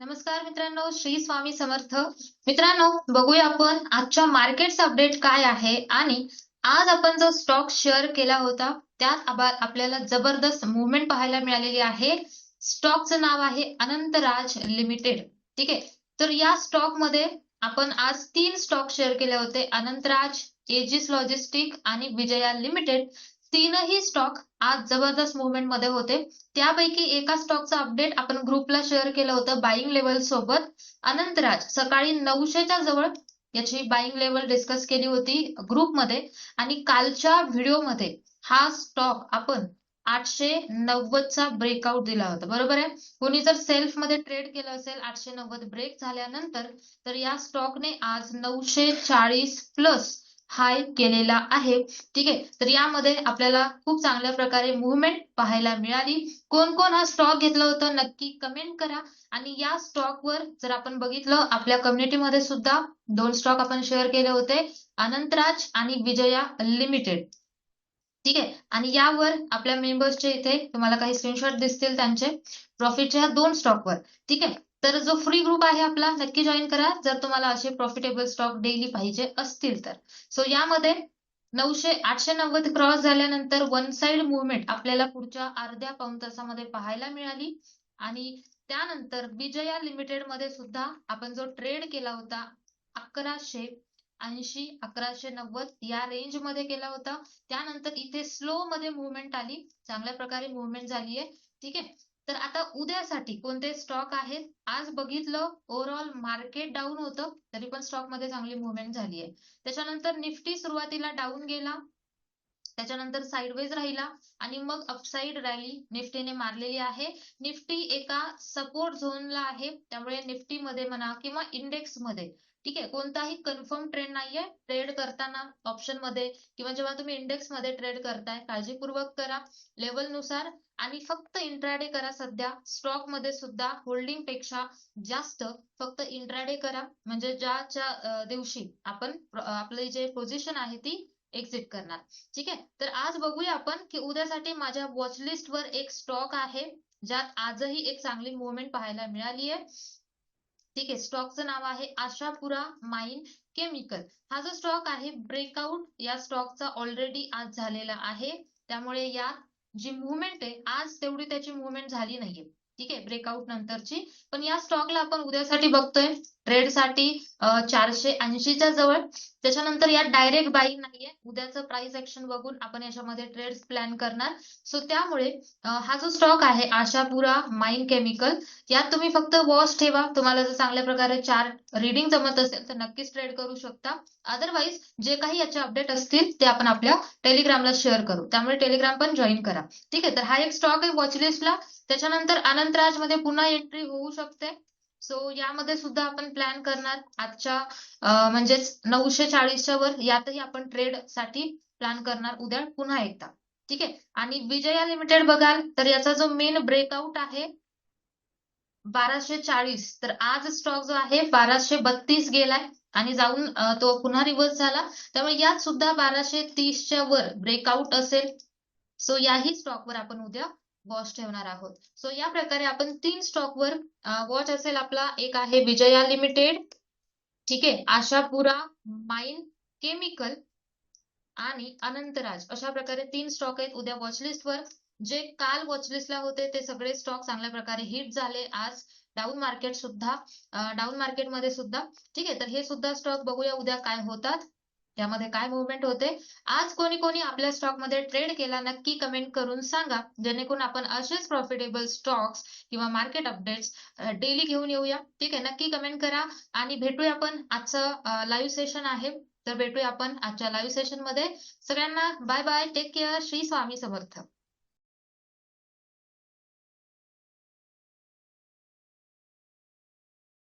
नमस्कार मित्रांनो श्री स्वामी समर्थ. मित्रांनो बघूया आपण आजच्या मार्केटचा अपडेट काय आहे आणि आज आपण जो स्टॉक शेअर केला होता त्यात आपल्याला जबरदस्त मुवमेंट पाहायला मिळालेली आहे. स्टॉकचं नाव आहे अनंतराज लिमिटेड ठीक आहे? तर या स्टॉकमध्ये आपण आज तीन स्टॉक शेअर केले होते. अनंतराज एजिस लॉजिस्टिक आणि विजया लिमिटेड तीनही स्टॉक आज जबरदस्त मुवमेंटमध्ये होते. त्यापैकी एका स्टॉकचा अपडेट आपण ग्रुपला शेअर केलं होतं बाईंग लेवल सोबत. अनंतराज सकाळी नऊशेच्या जवळ याची बाईंग लेवल डिस्कस केली होती ग्रुपमध्ये आणि कालच्या व्हिडिओमध्ये हा स्टॉक आपण आठशे नव्वदचा ब्रेकआउट दिला होता. बरोबर आहे? कोणी जर सेल्फमध्ये ट्रेड केलं असेल आठशे नव्वद ब्रेक झाल्यानंतर तर या स्टॉकने आज नऊशे चाळीस प्लस हाय केलेला आहे. ठीक आहे? तर यामध्ये आपल्याला खूप चांगल्या प्रकारे मुवमेंट पाहायला मिळाली. कोण कोण हा स्टॉक घेतला होता नक्की कमेंट करा. आणि या स्टॉकवर जर आपण बघितलं आपल्या कम्युनिटीमध्ये सुद्धा दोन स्टॉक आपण शेअर केले होते. अनंतराज आणि विजया लिमिटेड ठीक आहे? आणि यावर आपल्या मेंबर्सचे इथे तुम्हाला काही स्क्रीनशॉट दिसतील त्यांचे. प्रॉफिटच्या दोन स्टॉकवर ठीक आहे? तर जो फ्री ग्रुप आहे आपला नक्की जॉईन करा. जर तुम्हाला असे प्रॉफिटेबल स्टॉक डेली पाहिजे असतील तर. सो यामध्ये नऊशे आठशे नव्वद क्रॉस झाल्यानंतर वन साइड मुवमेंट आपल्याला पुढच्या अर्ध्या पाऊण तासामध्ये पाहायला मिळाली. आणि त्यानंतर विजया लिमिटेडमध्ये सुद्धा आपण जो ट्रेड केला होता अकराशे ऐंशी अकराशे नव्वद या रेंजमध्ये केला होता. त्यानंतर इथे स्लो मध्ये मुवमेंट आली. चांगल्या प्रकारे मुवमेंट झाली आहे ठीक? आहे तर आता उद्यासाठी कोणते स्टॉक आहेत? आज बघितलं ओव्हरऑल मार्केट डाऊन होतं तरी पण स्टॉकमध्ये चांगली मुवमेंट झाली आहे. त्याच्यानंतर निफ्टी सुरुवातीला डाऊन गेला त्याच्यानंतर साईडवेज राहिला आणि मग अपसाईड रॅली निफ्टीने मारलेली आहे. निफ्टी एका सपोर्ट झोनला आहे त्यामुळे निफ्टीमध्ये म्हणा किंवा इंडेक्समध्ये. ठीक आहे? कोणताही कन्फर्म ट्रेंड नाहीये. ट्रेड करताना ऑप्शनमध्ये किंवा जेव्हा तुम्ही इंडेक्समध्ये ट्रेड करताय काळजीपूर्वक करा. लेवलनुसार आणि फक्त इंट्राडे करा सध्या. स्टॉकमध्ये सुद्धा होल्डिंगपेक्षा जास्त फक्त इंट्राडे करा. म्हणजे ज्याच्या दिवशी आपण आपली जे पोझिशन आहे ती एक्झिट करणार. ठीक आहे? तर आज बघूया आपण की उद्यासाठी माझ्या वॉच लिस्ट वर एक स्टॉक आहे ज्यात आजही एक चांगली मुवमेंट पाहायला मिळाली आहे ठीक आहे. स्टॉकचं नाव आहे आशापुरा माइन केमिकल हा जो स्टॉक आहे ब्रेकआउट या स्टॉकचा ऑलरेडी आज झालेला आहे. त्यामुळे या जी मुवमेंट आहे आज तेवढी त्याची मुवमेंट झाली नाहीये. ठीक आहे? ब्रेकआउट नंतरची. पण या स्टॉकला आपण उद्यासाठी बघतोय. ट्रेडसाठी चारशे ऐंशीच्या जवळ. त्याच्यानंतर यात डायरेक्ट बाईंग नाहीये. उद्याचं प्राइस ऍक्शन बघून आपण याच्यामध्ये ट्रेड्स प्लॅन करणार. सो त्यामुळे हा जो स्टॉक आहे आशापुरा माइन केमिकल यात तुम्ही फक्त वॉच ठेवा. तुम्हाला जर चांगल्या प्रकारे चार रिडिंग जमत असेल तर नक्कीच ट्रेड करू शकता. अदरवाईज जे काही याचे अपडेट असतील ते आपण आपल्या टेलिग्रामला शेअर करू. त्यामुळे टेलिग्राम पण जॉईन करा. ठीक आहे? तर हा एक स्टॉक आहे वॉचलिस्टला त्याच्यानंतर अनंतराजमध्ये पुन्हा एंट्री होऊ शकते. सो यामध्ये सुद्धा आपण प्लॅन करणार. आजच्या म्हणजेच नऊशे चाळीसच्या वर यातही आपण ट्रेडसाठी प्लॅन करणार उद्या पुन्हा एकदा. ठीक आहे? आणि विजया लिमिटेड बघाल तर याचा जो मेन ब्रेकआउट आहे बाराशे चाळीस. तर आज स्टॉक जो आहे बाराशे बत्तीस गेलाय आणि जाऊन तो पुन्हा रिव्हर्स झाला. त्यामुळे यात सुद्धा बाराशे तीसच्या वर ब्रेकआउट असेल. सो याही स्टॉकवर आपण उद्या वॉच ठेवणार आहोत. सो या प्रकारे आपण तीन स्टॉकवर वॉच असेल आपला. एक आहे विजया लिमिटेड ठीक आहे? आशापुरा माइन केमिकल आणि अनंतराज. अशा प्रकारे तीन स्टॉक आहेत. उद्या वॉचलिस्टवर वर. जे काल वॉचलिस्टला होते ते सगळे स्टॉक चांगल्या प्रकारे हिट झाले. आज डाऊन मार्केट सुद्धा डाऊन मार्केटमध्ये सुद्धा. ठीक आहे? तर हे सुद्धा स्टॉक बघूया उद्या काय होतात. यामध्ये काय मुवमेंट होते? आज कोणी कोणी आपल्या स्टॉकमध्ये ट्रेड केला नक्की कमेंट करून सांगा. जेणेकरून आपण असेच प्रॉफिटेबल स्टॉक्स किंवा मार्केट अपडेट्स डेली घेऊन येऊया. ठीक आहे नक्की कमेंट करा. आणि भेटूया आपण आजचं लाईव्ह सेशन आहे. तर भेटूया आपण आजच्या लाईव्ह सेशनमध्ये. सगळ्यांना bye bye take care Shri Swami Samarth.